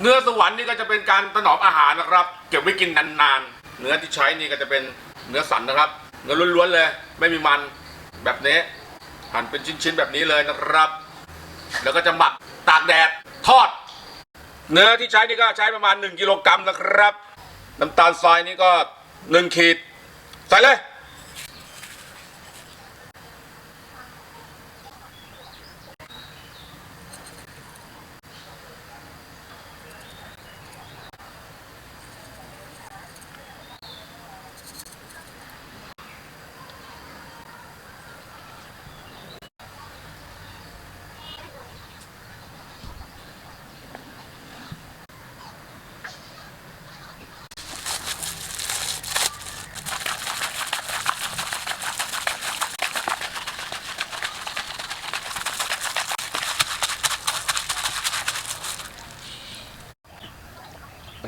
เนื้อสวรรค์นี่ก็จะเป็นการถนอมอาหารนะครับ เก็บไว้กินนานๆ เนื้อที่ใช้นี่ก็จะเป็นเนื้อสันนะครับ เนื้อล้วนๆเลย ไม่มีมันแบบนี้หั่นเป็นชิ้นๆแบบนี้เลยนะครับ แล้วก็จะหมักตากแดดทอด เนื้อที่ใช้นี่ก็ใช้ประมาณ 1กิโลกรัมนะครับ น้ำตาลทรายนี่ก็1ขีดใส่เลย เอ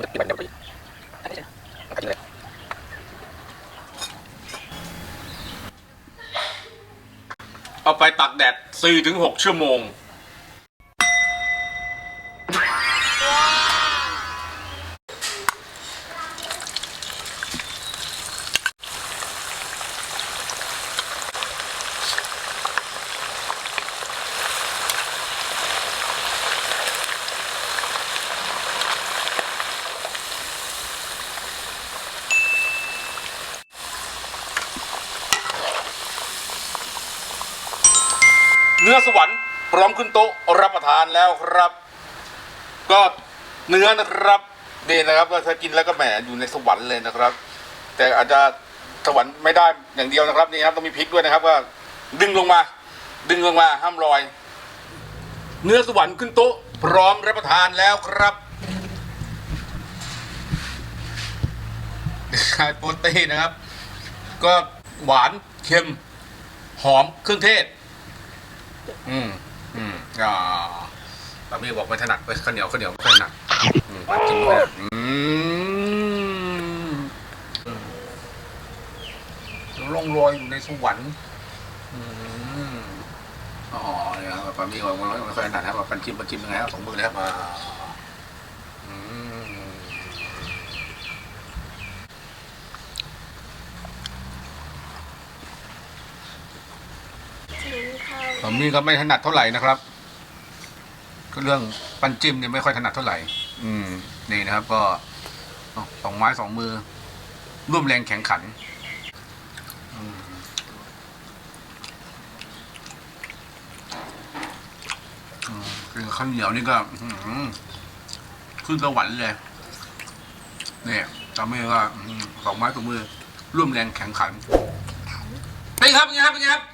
าไปตักแดด4-6 ชั่วโมง เนื้อสวรรค์พร้อมขึ้นโต๊ะรับประทานแล้วครับ ก็เนื้อนะครับนี่นะครับถ้ากินแล้วก็แหมอยู่ในสวรรค์เลยนะครับ แต่อาจจะสวรรค์ไม่ได้อย่างเดียวนะครับนี่ครับต้องมีพริกด้วยนะครับว่าดึงลงมา ดึงลงมาห้ามลอย เนื้อสวรรค์ขึ้นโต๊ะ พร้อมรับประทานแล้วครับไข่โปรตีนนะครับ ก็หวานเค็มหอมเครื่องเทศ อืมอืมอ่าปามี่บอกไม่ถนัดไปข้าวเหนียวข้าวเหนียวไม่ถนัดอืมมากินด้วยอืมอืมล่องลอยอยู่ในสวรรค์อืมอ๋อเนี่ยครับปามี่บอกว่าไม่ค่อยถนัดครับมาปันจิ้มปันจิ้มยังไงครับสองมือเลยครับมาอืม ถึง เข้าปามี่ก็ไม่ถนัดเท่าไหร่นะครับก็เรื่องปั้นจิ้มเนี่ยไม่ค่อยถนัดเท่าไหร่ อืม นี่นะครับ ก็สองไม้สองมือ ร่วมแรงแข่งขันอืมอืมคือข้าวเหนียวนี่ก็ขึ้นสวรรค์เลย เนี่ยตามมือก็สองไม้สองมือ ร่วมแรงแข่งขันเป็นไงครับเป็นไงครับเป็นไงครับ